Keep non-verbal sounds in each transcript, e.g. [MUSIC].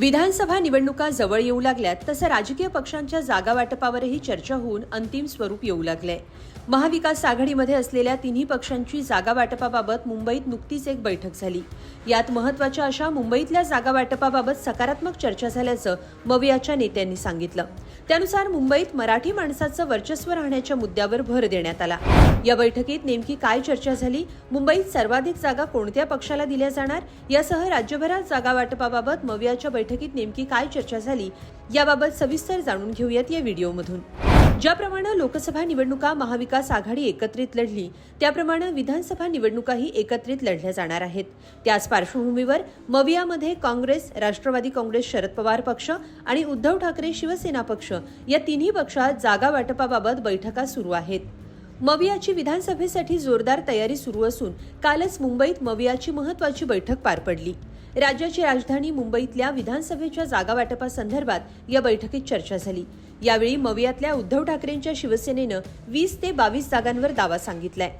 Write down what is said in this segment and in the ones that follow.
विधानसभा निवडणुका जवळ येऊ लागल्यात तसं राजकीय पक्षांच्या जागा वाटपावरही चर्चा होऊन अंतिम स्वरूप येऊ लागलंय महाविकास आघाडीमध्ये असलेल्या तिन्ही पक्षांची जागा वाटपाबाबत मुंबईत नुकतीच एक बैठक झाली. यात महत्त्वाच्या अशा मुंबईतल्या जागा वाटपाबाबत सकारात्मक चर्चा झाल्याचं मवियाच्या नेत्यांनी सांगितलं. त्यानुसार मुंबईत मराठी माणसाचं वर्चस्व राहण्याच्या मुद्द्यावर भर देण्यात आला. या बैठकीत नेमकी काय चर्चा झाली? मुंबईत सर्वाधिक जागा कोणत्या पक्षाला दिल्या जाणार? यासह राज्यभरात जागा वाटपाबाबत मवियाच्या बैठकीत नेमकी काय चर्चा झाली? याबाबत सविस्तर जाणून घेऊयात या व्हिडिओमधून. ज्याप्रमाणे लोकसभा निवडणुका महाविकास आघाडी एकत्रित लढली त्याप्रमाणे विधानसभा निवडणुकाही एकत्रित लढल्या जाणार आहेत. त्याच पार्श्वभूमीवर मवियामध्ये काँग्रेस राष्ट्रवादी काँग्रेस शरद पवार पक्ष आणि उद्धव ठाकरे शिवसेना पक्ष या तिन्ही पक्षात जागा वाटपाबाबत बैठका सुरू आहेत. मवियाची विधानसभेसाठी जोरदार तयारी सुरू असून कालच मुंबईत मवियाची महत्वाची बैठक पार पडली. राज्याची राजधानी मुंबईतल्या विधानसभेच्या जागा वाटपासंदर्भात या बैठकीत चर्चा झाली. यावेळी मवियातल्या उद्धव ठाकरेंच्या शिवसेनेनं वीस ते बावीस जागांवर दावा सांगितलाय.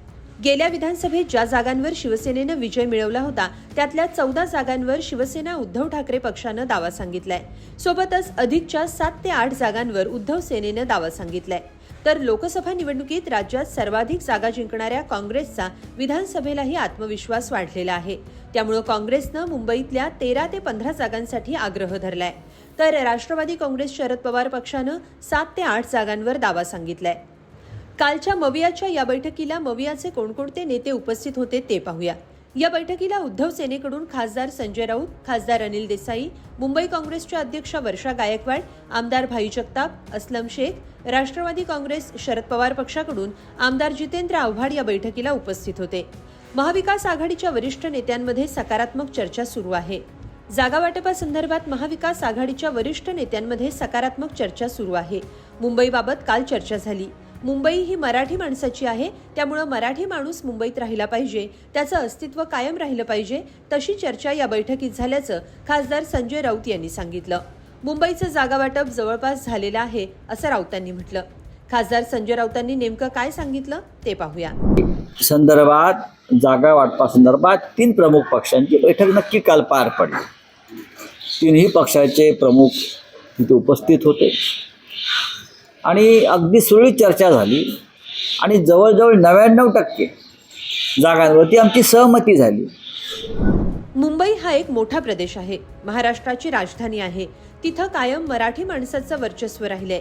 गेल्या विधानसभेत ज्या जागांवर शिवसेनेनं विजय मिळवला होता त्यातल्या चौदा जागांवर शिवसेना उद्धव ठाकरे पक्षानं दावा सांगितलाय. सोबतच अधिकच्या सात ते आठ जागांवर उद्धव सेनेनं दावा सांगितलाय. तर लोकसभा निवडणुकीत राज्यात सर्वाधिक जागा जिंकणाऱ्या काँग्रेसचा विधानसभेलाही आत्मविश्वास वाढलेला आहे. त्यामुळे काँग्रेसनं मुंबईतल्या तेरा ते पंधरा जागांसाठी आग्रह धरलाय. तर राष्ट्रवादी काँग्रेस शरद पवार पक्षानं सात ते आठ जागांवर दावा सांगितलाय. कालच्या मवियाच्या या बैठकीला मवियाचे कोणकोणते नेते उपस्थित होते ते पाहूया. या बैठकीला उद्धव सेनेकडून खासदार संजय राऊत खासदार अनिल देसाई मुंबई काँग्रेसच्या अध्यक्षा वर्षा गायकवाड आमदार भाई जगताप अस्लम शेख राष्ट्रवादी काँग्रेस शरद पवार पक्षाकडून आमदार जितेंद्र आव्हाड या बैठकीला उपस्थित होते. महाविकास आघाडीच्या वरिष्ठ नेत्यांमध्ये सकारात्मक चर्चा सुरू आहे. जागा वाटपासंदर्भात महाविकास आघाडीच्या वरिष्ठ नेत्यांमध्ये सकारात्मक चर्चा सुरू आहे. मुंबईबाबत काल चर्चा झाली. मुंबई ही मराठी माणसाची आहे त्यामुळं मराठी माणूस मुंबईत राहिला पाहिजे. त्याचं अस्तित्व कायम राहिलं पाहिजे तशी चर्चा या बैठकीत झाल्याचं खासदार संजय राऊत यांनी सांगितलं. मुंबईचं जागा वाटप जवळपास झालेलं आहे असं राऊतांनी म्हटलं. खासदार संजय राऊतांनी नेमकं काय सांगितलं ते पाहूया. संदर्भात जागा वाटपासंदर्भात तीन प्रमुख पक्षांची बैठक नक्की काल पार पडली. तीनही पक्षाचे प्रमुख तिथे उपस्थित होते. आणि अगदी सुरळीत चर्चा झाली. आणि जवळजवळ नव्याण्णव टक्के जागांवरती आमची सहमती झाली. मुंबई हा एक मोठा प्रदेश आहे. महाराष्ट्राची राजधानी आहे. तिथं कायम मराठी माणसाचं वर्चस्व राहिलंय.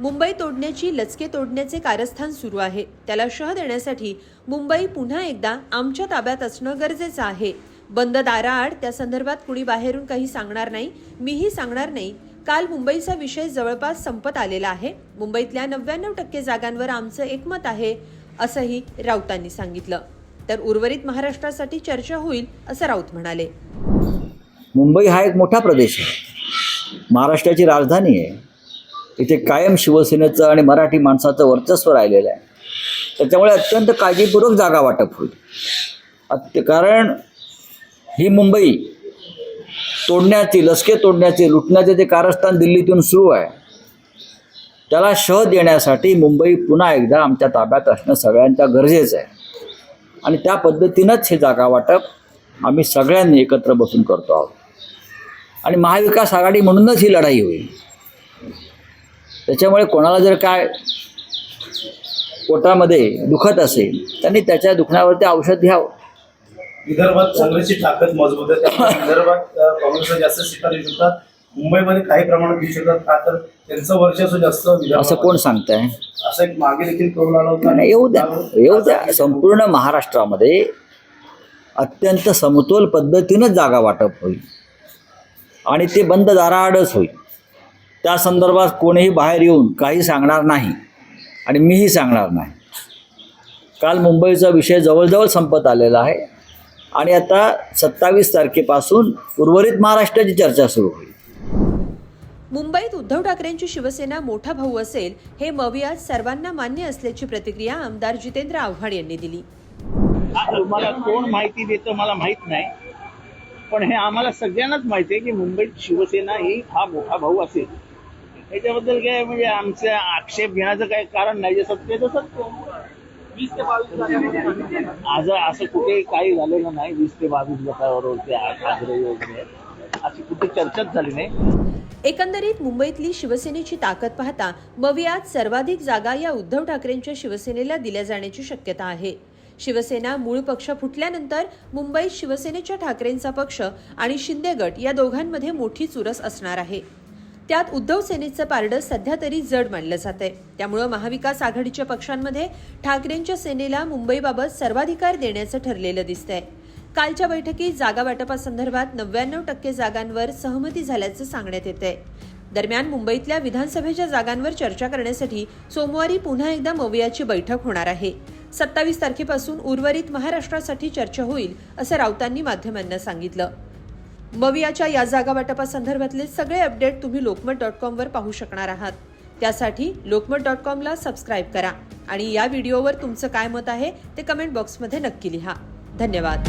मुंबई तोडण्याची लचके तोडण्याचे कारस्थान सुरू आहे. त्याला शह देण्यासाठी मुंबई पुन्हा एकदा आमच्या ताब्यात असणं गरजेचं आहे. बंद दाराआड त्या संदर्भात कुणी बाहेरून काही सांगणार नाही मीही सांगणार नाही काल मुंबईचा विषय जवळपास संपत आलेला आहे. मुंबईतल्या नव्याण्णव टक्के जागांवर आमचं एकमत आहे असंही राऊतांनी सांगितलं. तर उर्वरित महाराष्ट्रासाठी चर्चा होईल असं राऊत म्हणाले. मुंबई हा एक मोठा प्रदेश आहे. महाराष्ट्राची राजधानी आहे. इथे कायम शिवसेनेचं आणि मराठी माणसाचं वर्चस्व राहिलेलं आहे. त्याच्यामुळे अत्यंत काळजीपूर्वक जागा वाटप होईल. कारण ही मुंबई तोडण्याची लसके तोडण्याचे लुटण्याचे जे कारस्थान दिल्लीतून सुरू आहे त्याला शह देण्यासाठी मुंबई पुन्हा एकदा आमच्या ताब्यात असणं सगळ्यांच्या गरजेचं आहे. आणि त्या पद्धतीनंच हे जागा वाटप आम्ही सगळ्यांनी एकत्र बसून करतो आहोत. आणि महाविकास आघाडी म्हणूनच ही लढाई होईल. त्याच्यामुळे कोणाला जर काय पोटामध्ये दुखत असेल त्यांनी त्याच्या दुखण्यावरती औषध घ्यावं. विदर्भात काँग्रेसची ताकद मजबूत आहे. त्यामुळे [LAUGHS] विदर्भात काँग्रेसला जास्त सीटा देऊ शकतात. मुंबईमध्ये काही प्रमाणात देऊ शकतात का तर त्यांचं वर्चस्व जास्त असं कोण सांगताय? असं एक मागे देखील करून आला होता. नाही येऊ द्या. येऊ द्या. संपूर्ण महाराष्ट्रामध्ये अत्यंत समतोल पद्धतीनंच जागा वाटप होईल. आणि ते बंद दाराआडच होईल. त्या संदर्भात कोणीही बाहेर येऊन काही सांगणार नाही. आणि मीही सांगणार नाही. काल मुंबईचा विषय जवळजवळ संपत आलेला आहे. आणि आता सत्तावीस तारखेपासून उर्वरित महाराष्ट्राची चर्चा सुरू होईल. मुंबईत उद्धव ठाकरेंची शिवसेना मोठा भाऊ असेल हे मवियात सर्वांना मान्य असल्याची प्रतिक्रिया आमदार जितेंद्र आव्हाड यांनी दिली. तुम्हाला कोण माहिती देतं मला माहीत नाही. पण हे आम्हाला सगळ्यांनाच माहिती आहे की मुंबईत शिवसेना ही हा मोठा भाऊ असेल. याच्याबद्दल काय म्हणजे आमचा आक्षेप घेण्याचं काही कारण नाही जे सत्य वीस ते बावीस आज असं कुठे काही झालेलं नाही वीस ते बावीस गटावर वगैरे अशी कुठे चर्चाच झाली नाही. एकंदरीत मुंबईतली शिवसेनेची ताकद पाहता मवियात सर्वाधिक जागा या उद्धव ठाकरेंच्या शिवसेनेला दिल्या जाण्याची शक्यता आहे. शिवसेना मूळ पक्ष फुटल्यानंतर मुंबईत शिवसेनेच्या ठाकरेंचा पक्ष आणि शिंदे गट या दोघांमध्ये मोठी चुरस असणार आहे. त्यात उद्धव सेनेचं पारडं सध्या तरी जड मानलं जात आहे त्यामुळं महाविकास आघाडीच्या पक्षांमध्ये ठाकरेंच्या सेनेला मुंबईबाबत सर्वाधिकार देण्याचं ठरलेलं दिसतंय. कालच्या बैठकीत जागा वाटपासंदर्भात नव्याण्णव टक्के जागांवर सहमती झाल्याचं सांगण्यात येत आहे दरम्यान मुंबईतल्या विधानसभेच्या जागांवर चर्चा करण्यासाठी सोमवारी पुन्हा एकदा मवियाची बैठक होणार आहे. सत्तावीस तारखेपासून उर्वरित महाराष्ट्रासाठी चर्चा होईल असं राऊतांनी माध्यमांना सांगितलं. मवियाच्या या जागा वाटपासंदर्भातले सगळे अपडेट तुम्ही लोकमत डॉट कॉमवर पाहू शकणार आहात. त्यासाठी लोकमत डॉट कॉमला सबस्क्राईब करा आणि या व्हिडिओवर तुमचं काय मत आहे ते कमेंट बॉक्समध्ये नक्की लिहा. धन्यवाद.